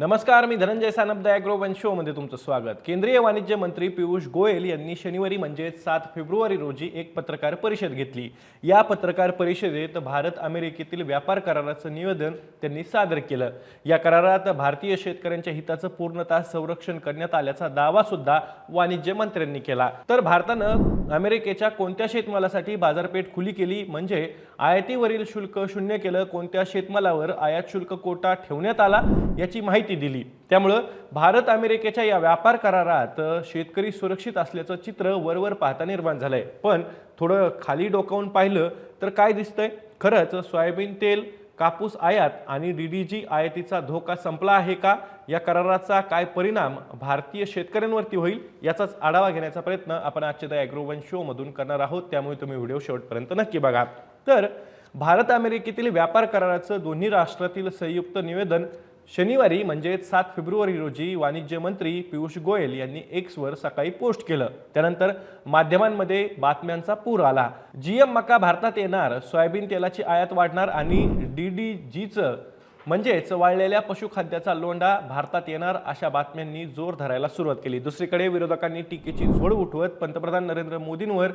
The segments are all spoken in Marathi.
नमस्कार मी धनंजय सानप दयाग्रो वन शोमध्ये तुमचं स्वागत. केंद्रीय वाणिज्य मंत्री पियुष गोयल यांनी शनिवारी म्हणजेच सात फेब्रुवारी रोजी एक पत्रकार परिषद घेतली. या पत्रकार परिषदेत भारत अमेरिकेतील व्यापार कराराचं निवेदन त्यांनी सादर केलं. या करारात भारतीय शेतकऱ्यांच्या हिताचं पूर्णतः संरक्षण करण्यात आल्याचा दावा सुद्धा वाणिज्य मंत्र्यांनी केला. तर भारतानं अमेरिकेच्या कोणत्या शेतमालासाठी बाजारपेठ खुली केली? म्हणजे आयातीवरील शुल्क शून्य केलं कोणत्या शेतमालावर आयात शुल्क कोटा ठेवण्यात आला? याची माहिती दिली. त्यामुळं भारत अमेरिकेच्या या व्यापार करारात शेतकरी सुरक्षित असल्याचं चित्र वरवर पाहता निर्माण झालंय. पण थोडं खाली डोकावून पाहिलं तर काय दिसतंय? खरंच सोयाबीन तेल कापूस आयात आणि डीडीजी आयातीचा धोका संपला आहे का? या कराराचा काय परिणाम भारतीय शेतकऱ्यांवरती होईल? याचाच आढावा घेण्याचा प्रयत्न आपण आजच्या द ॲग्रोवन शोमधून करणार आहोत. त्यामुळे तुम्ही व्हिडिओ शेवटपर्यंत नक्की बघा. तर भारत अमेरिकेतील व्यापार कराराचं दोन्ही राष्ट्रातील संयुक्त निवेदन शनिवारी म्हणजेच सात फेब्रुवारी रोजी वाणिज्य मंत्री पियुष गोयल यांनी एक्सवर सकाळी पोस्ट केलं. त्यानंतर माध्यमांमध्ये बातम्यांचा पूर आला. जीएम मका भारतात येणार सोयाबीन तेलाची आयात वाढणार आणि डी डी जीचं म्हणजेच वाळलेल्या पशुखाद्याचा लोंढा भारतात येणार अशा बातम्यांनी जोर धरायला सुरुवात केली. दुसरीकडे विरोधकांनी टीकेची झोड उठवत पंतप्रधान नरेंद्र मोदींवर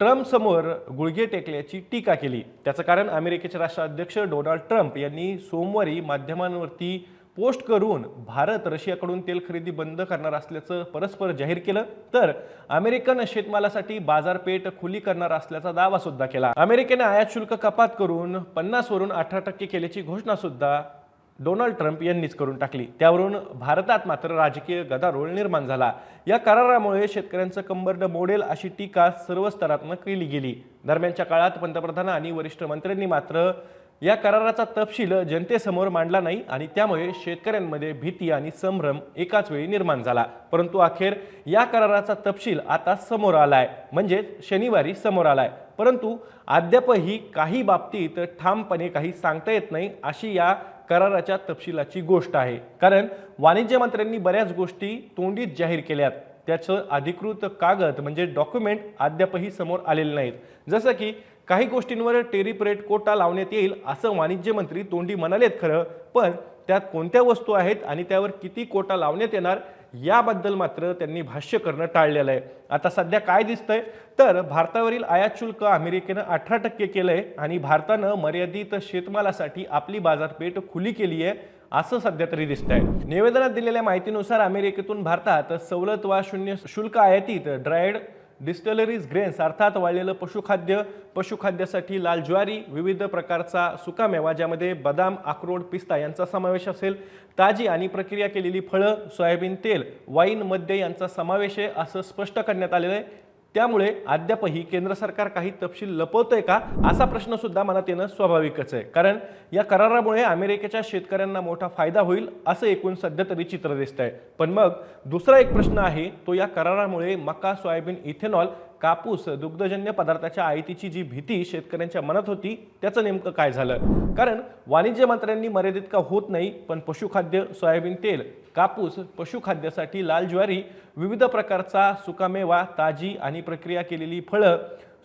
ट्रम्पसमोर गुळगे गुळघे टेकल्याची टीका केली. त्याचं कारण अमेरिकेचे राष्ट्राध्यक्ष डोनाल्ड ट्रम्प यांनी सोमवारी माध्यमांवरती पोस्ट करून भारत रशियाकडून तेल खरेदी बंद करणार असल्याचं परस्पर जाहीर केलं. तर अमेरिकन शेतमालासाठी बाजारपेठ खुली करणार असल्याचा दावा सुद्धा केला. अमेरिकेने आयात शुल्क कपात करून पन्नास वरून अठरा टक्के केल्याची घोषणा सुद्धा डोनाल्ड ट्रम्प यांनीच करून टाकली. त्यावरून भारतात मात्र राजकीय गदारोळ निर्माण झाला. या करारामुळे शेतकऱ्यांचं कंबरड मोडेल अशी टीका सर्व स्तरातनं केली गेली. दरम्यानच्या काळात पंतप्रधान आणि वरिष्ठ मंत्र्यांनी मात्र या कराराचा तपशील जनतेसमोर मांडला नाही आणि त्यामुळे शेतकऱ्यांमध्ये भीती आणि संभ्रम एकाच वेळी निर्माण झाला. परंतु अखेर या कराराचा तपशील आता समोर आलाय. म्हणजे शनिवारी समोर आलाय. परंतु अद्यापही काही बाबतीत ठामपणे काही सांगता येत नाही अशी या कराराच्या तपशिलाची गोष्ट आहे. कारण वाणिज्य मंत्र्यांनी बऱ्याच गोष्टी तोंडीत जाहीर केल्यात. त्याचं अधिकृत कागद म्हणजे डॉक्युमेंट अद्यापही समोर आलेले नाहीत. जसं की काही गोष्टींवर टेरिफ रेट कोटा लावण्यात येईल असं वाणिज्य मंत्री तोंडी म्हणालेत खरं पण त्यात कोणत्या वस्तू आहेत आणि त्यावर किती कोटा लावण्यात येणार याबद्दल मात्र त्यांनी भाष्य करणं टाळलेलं आहे. आता सध्या काय दिसतंय? तर भारतावरील आयात शुल्क अमेरिकेनं अठरा टक्के केलंय आणि भारतानं मर्यादित शेतमालासाठी आपली बाजारपेठ खुली केली आहे असं सध्या तरी दिसतंय. निवेदनात दिलेल्या माहितीनुसार अमेरिकेतून भारतात सवलत वा शून्य शुल्क आयातीत ड्रायड डिस्टलरीज ग्रेन्स अर्थात वाळलेलं पशुखाद्य पशुखाद्यासाठी लाल ज्वारी विविध प्रकारचा सुकामेवा ज्यामध्ये बदाम अक्रोड पिस्ता यांचा समावेश असेल. ताजी आणि प्रक्रिया केलेली फळं सोयाबीन तेल वाईन मद्य यांचा समावेश आहे असं स्पष्ट करण्यात आलेलं आहे. त्यामुळे अद्यापही केंद्र सरकार काही तपशील लपवतंय का? असा प्रश्न सुद्धा मनात येणं स्वाभाविकच आहे. कारण या करारामुळे अमेरिकेच्या शेतकऱ्यांना मोठा फायदा होईल असं एकूण सध्या तरी चित्र दिसत आहे पण मग दुसरा एक प्रश्न आहे तो या करारामुळे मका सोयाबीन इथेनॉल कापूस दुग्धजन्य पदार्थाच्या आयातीची जी भीती शेतकऱ्यांच्या मनात होती त्याचं नेमकं काय झालं? कारण वाणिज्य मंत्र्यांनी मर्यादित का होत नाही पण पशुखाद्य सोयाबीन तेल कापूस पशुखाद्यासाठी लाल ज्वारी विविध प्रकारचा सुकामेवा ताजी आणि प्रक्रिया केलेली फळं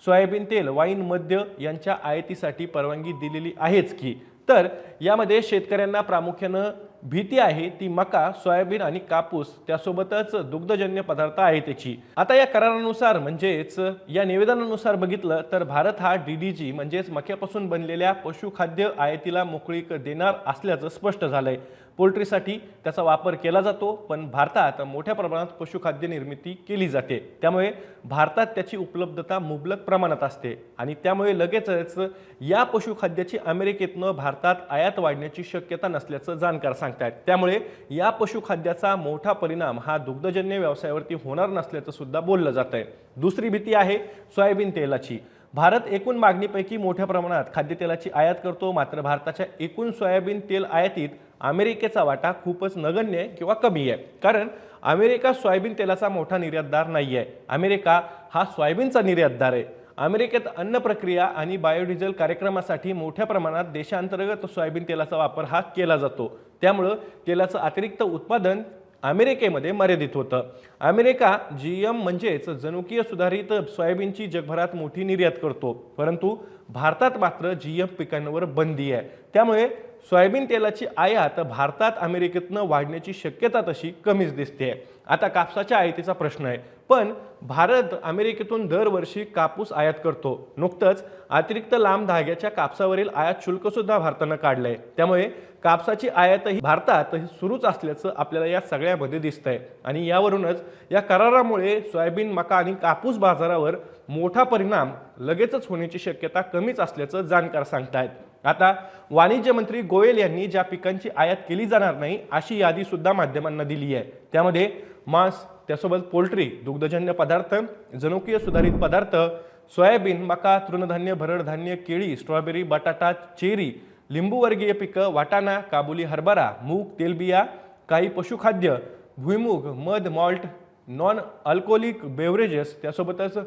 सोयाबीन तेल वाईन मद्य यांच्या आयातीसाठी परवानगी दिलेली आहेच की. तर यामध्ये शेतकऱ्यांना प्रामुख्यानं भीती आहे ती मका सोयाबीन आणि कापूस त्यासोबतच दुग्धजन्य पदार्थ आहे त्याची. आता या करारानुसार म्हणजेच या निवेदनानुसार बघितलं तर भारत हा डीडीजी म्हणजेच मक्यापासून बनलेल्या पशुखाद्य आयातीला मोकळीक देणार असल्याचं स्पष्ट झालंय. पोल्ट्रीसाठी त्याचा वापर केला जातो पण भारतात मोठ्या प्रमाणात पशुखाद्य निर्मिती केली जाते. त्यामुळे भारतात त्याची उपलब्धता मुबलक प्रमाणात असते आणि त्यामुळे लगेचच या पशुखाद्याची अमेरिकेतनं भारतात आयात वाढण्याची शक्यता नसल्याचं जाणकार सांगतायत. त्यामुळे या पशुखाद्याचा मोठा परिणाम हा दुग्धजन्य व्यवसायावरती होणार नसल्याचं सुद्धा बोललं जात आहे दुसरी भीती आहे सोयाबीन तेलाची. भारत एकूण मागणीपैकी मोठ्या प्रमाणात खाद्यतेलाची आयात करतो. मात्र भारताच्या एकूण सोयाबीन तेल आयातीत अमेरिकेचा वाटा खूपच नगण्य आहे किंवा कमी आहे. कारण अमेरिका सोयाबीन तेलाचा मोठा निर्यातदार नाही आहे अमेरिका हा सोयाबीनचा निर्यातदार आहे. अमेरिकेत अन्न प्रक्रिया आणि बायोडिझेल कार्यक्रमासाठी मोठ्या प्रमाणात देशांतर्गत सोयाबीन तेलाचा वापर हा केला जातो. त्यामुळं तेलाचं अतिरिक्त उत्पादन अमेरिकेमध्ये मर्यादित होतं. अमेरिका जी एम म्हणजेच जनुकीय सुधारित सोयाबीनची जगभरात मोठी निर्यात करतो. परंतु भारतात मात्र जी एम पिकांवर बंदी आहे. त्यामुळे सोयाबीन तेलाची आयात भारतात अमेरिकेतनं वाढण्याची शक्यता तशी कमीच दिसते आता कापसाच्या आयातीचा प्रश्न आहे. पण भारत अमेरिकेतून दरवर्षी कापूस आयात करतो. नुकतंच अतिरिक्त लांब धाग्याच्या कापसावरील आयात शुल्क सुद्धा भारतानं काढलंय. त्यामुळे कापसाची आयातही भारतात सुरूच असल्याचं आपल्याला या सगळ्यामध्ये दिसतंय. आणि यावरूनच या करारामुळे सोयाबीन मका आणि कापूस बाजारावर मोठा परिणाम लगेचच होण्याची शक्यता कमीच असल्याचं जाणकार सांगतायत. आता वाणिज्य मंत्री गोयल यांनी ज्या पिकांची आयात केली जाणार नाही अशी यादी सुद्धा माध्यमांना दिली आहे. त्यामध्ये मांस त्यासोबत पोल्ट्री दुग्धजन्य पदार्थ जनुकीय सुधारित पदार्थ सोयाबीन मका तृणधान्य भरडधान्य केळी स्ट्रॉबेरी बटाटा चेरी लिंबूवर्गीय पिकं वाटाणा काबुली हरभरा मूग तेलबिया काही पशुखाद्य भुईमूग मध मॉल्ट नॉन अल्कोहोलिक बेवरेजेस त्यासोबतच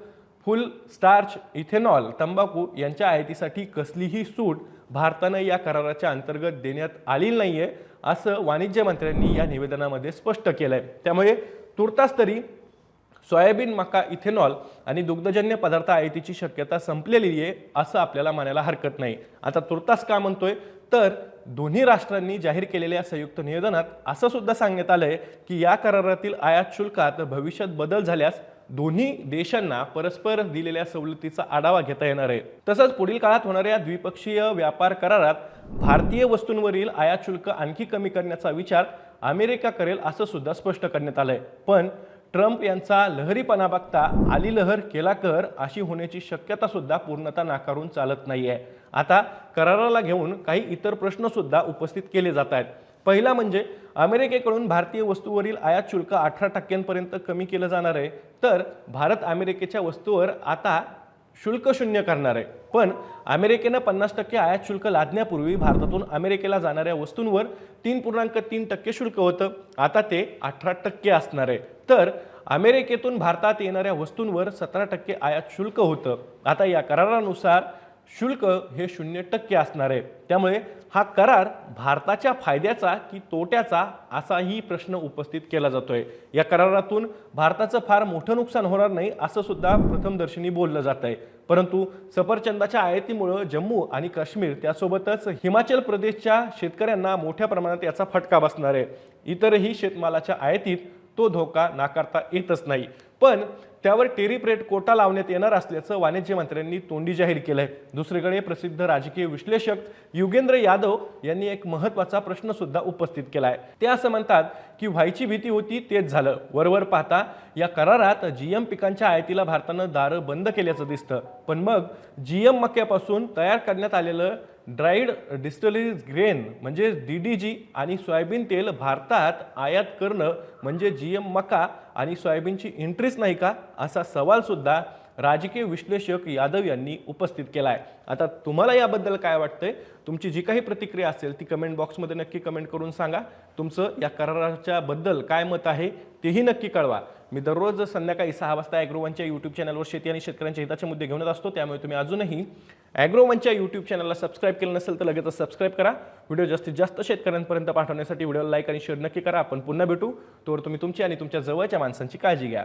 फुल स्टार्च इथेनॉल तंबाखू यांच्या आयातीसाठी कसलीही सूट भारतानं या कराराच्या अंतर्गत देण्यात आलेली आहे असं वाणिज्य मंत्र्यांनी या निवेदनामध्ये स्पष्ट केलं आहे त्यामुळे तुर्तास तरी सोयाबीन मका इथेनॉल आणि दुग्धजन्य पदार्थ आयातीची शक्यता संपलेली आहे असं आपल्याला म्हणायला हरकत नाही. आता तुर्तास का म्हणतोय? तर दोन्ही राष्ट्रांनी जाहीर केलेल्या संयुक्त निवेदनात असं सुद्धा सांगण्यात आलंय की या करारातील आयात शुल्कात भविष्यात बदल झाल्यास दोन्ही देशांना परस्पर दिलेल्या सवलतीचा आढावा घेता येणार आहे. तसंच पुढील काळात होणाऱ्या द्विपक्षीय व्यापार करारात भारतीय वस्तूंवरील आयात शुल्क आणखी कमी करण्याचा विचार अमेरिका करेल असं सुद्धा स्पष्ट करण्यात आलंय. पण ट्रम्प यांचा लहरीपणा बघता आली लहर केला कर अशी होण्याची शक्यता सुद्धा पूर्णतः नाकारून चालत नाहीये. आता कराराला घेऊन काही इतर प्रश्न सुद्धा उपस्थित केले जात आहेत. पहिला म्हणजे अमेरिकेकडून भारतीय वस्तूवरील आयात शुल्क अठरा टक्क्यांपर्यंत कमी केलं जाणार आहे. तर भारत अमेरिकेच्या वस्तूवर आता शुल्क शून्य करणार आहे. पण अमेरिकेनं पन्नास टक्के आयात शुल्क लादण्यापूर्वी भारतातून अमेरिकेला जाणाऱ्या वस्तूंवर तीन पूर्णांक तीन टक्के शुल्क होतं. आता ते अठरा टक्के असणार आहे. तर अमेरिकेतून भारतात येणाऱ्या वस्तूंवर सतरा टक्के आयात शुल्क होतं. आता या करारानुसार शुल्क हे शून्य टक्के असणार आहे. त्यामुळे हा करार भारताच्या फायद्याचा की तोट्याचा असाही प्रश्न उपस्थित केला जातोय. या करारातून भारताचं फार मोठं नुकसान होणार नाही असं सुद्धा प्रथमदर्शनी बोललं जात आहे परंतु सफरचंदाच्या आयातीमुळं जम्मू आणि काश्मीर त्यासोबतच हिमाचल प्रदेशच्या शेतकऱ्यांना मोठ्या प्रमाणात याचा फटका बसणार आहे. इतरही शेतमालाच्या आयातीत तो धोका नाकारता येतच नाही. पण त्यावर टेरिप रेट कोटा लावण्यात येणार असल्याचं वाणिज्य मंत्र्यांनी तोंडी जाहीर केलं आहे दुसरीकडे प्रसिद्ध राजकीय विश्लेषक युगेंद्र यादव यांनी एक महत्त्वाचा प्रश्न सुद्धा उपस्थित आहे ते असं म्हणतात की व्हायची भीती होती तेच झालं. वरवर पाहता या करारात जीएम पिकांच्या आयातीला भारतानं दारं बंद केल्याचं दिसतं. पण मग जीएम मक्यापासून तयार करण्यात आलेलं ड्राईड डिस्टलरीज ग्रेन म्हणजे डी डी जी आणि सोयाबीन तेल भारतात आयात करणं म्हणजे जी एम मका आणि सोयाबीनची इंटरेस्ट नाही का? असा सवालसुद्धा राजकीय विश्लेषक यादव यांनी उपस्थित केला आहे आता तुम्हाला याबद्दल काय वाटतंय? तुमची जी काही प्रतिक्रिया असेल ती कमेंट बॉक्समध्ये नक्की कमेंट करून सांगा. तुमचं या कराराच्या बद्दल काय मत आहे तेही नक्की कळवा. मी दररोज संध्याकाळी सहा वाजता ॲग्रोवनच्या यूट्यूब चॅनलवर शेती आणि शेतकऱ्यांच्या हिताचे मुद्दे घेऊन येत असतो. त्यामुळे तुम्ही अजूनही ॲग्रोवनच्या यूट्यूब चॅनलला सबस्क्राईब केलं नसेल तर लगेचच सबस्क्राईब करा. व्हिडिओ जास्तीत जास्त शेतकऱ्यांपर्यंत पाठवण्यासाठी व्हिडिओला लाईक आणि शेअर नक्की करा. आपण पुन्हा भेटू. तोवर तुम्ही तुमची आणि तुमच्या जवळच्या माणसांची काळजी घ्या.